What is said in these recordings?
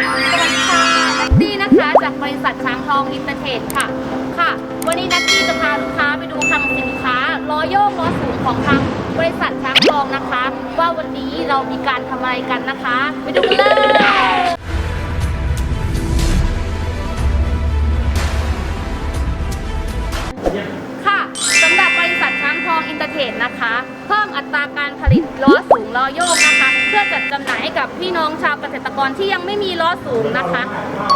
สวัสดีค่ะนัตตี้นะคะ จากบริษัทช้างทองอินเตอร์เทรดค่ะ ค่ะ วันนี้นัตตี้จะพาลูกค้าไปดูคลังสินค้าล้อโยกล้อสูงของทางบริษัทช้างทองนะคะ ว่าวันนี้เรามีการทำอะไรกันนะคะ ไปดูกันเลยค่ะสำหรับบริษัทช้างทองอินเตอร์เทรดนะคะ เพิ่มอัตราการผลิตล้อสูงล้อโยก กับพี่น้องชาวเกษตรกรที่ยังไม่มีล้อสูงนะคะ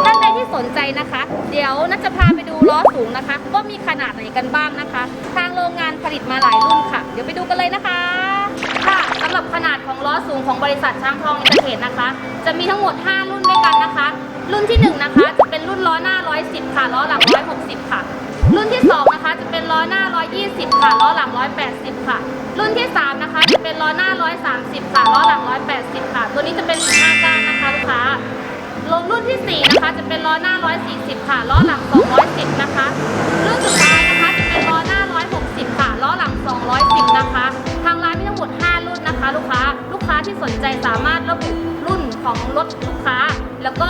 ท่านใดที่สนใจนะคะ เดี๋ยวนัทจะพาไปดูล้อสูงนะคะว่ามีขนาดไหนกันบ้างนะคะ ทางโรงงานผลิตมาหลายรุ่นค่ะ เดี๋ยวไปดูกันเลยนะคะ ค่ะสำหรับขนาดของล้อสูงของบริษัทช้างทองอินเตอร์เทรดนะคะ จะมีทั้งหมด 5 รุ่นด้วยกันนะคะ รุ่นที่หนึ่งนะคะจะเป็นรุ่นล้อหน้า 110 ค่ะล้อหลัง 160 ค่ะ อหน้า 120 ค่ะ ล้อหลัง 180 ค่ะ รุ่นที่ 3 นะคะ จะเป็นล้อหน้า 130 ค่ะ ล้อหลัง 180 ค่ะ ตัวนี้จะเป็น15ก้านนะคะลูกค้าลงรุ่นที่ 4 นะคะ จะเป็นล้อหน้า 140 ค่ะ ล้อหลัง 210 นะคะ รุ่นสุดท้ายนะคะ จะเป็นล้อหน้า 160 ค่ะ ล้อหลัง 210 นะคะ ทางร้านมีทั้งหมด 5 รุ่นนะคะ ลูกค้า ลูกค้าที่สนใจสามารถระบุรุ่นของรถลูกค้า แล้วก็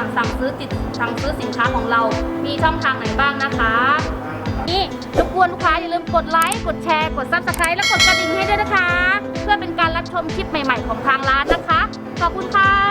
องทางสั่งซื้อติดสั่งซื้อสินค้าของเรา มีช่องทางไหนบ้างนะคะ นี่รบกวนลูกค้าอย่าลืมกดไลค์ กดแชร์ กดซับสไครต์และกดกระดิ่งให้ด้วยนะคะ เพื่อเป็นการรับชมคลิปใหม่ ๆ ของทางร้านนะคะ ขอบคุณค่ะ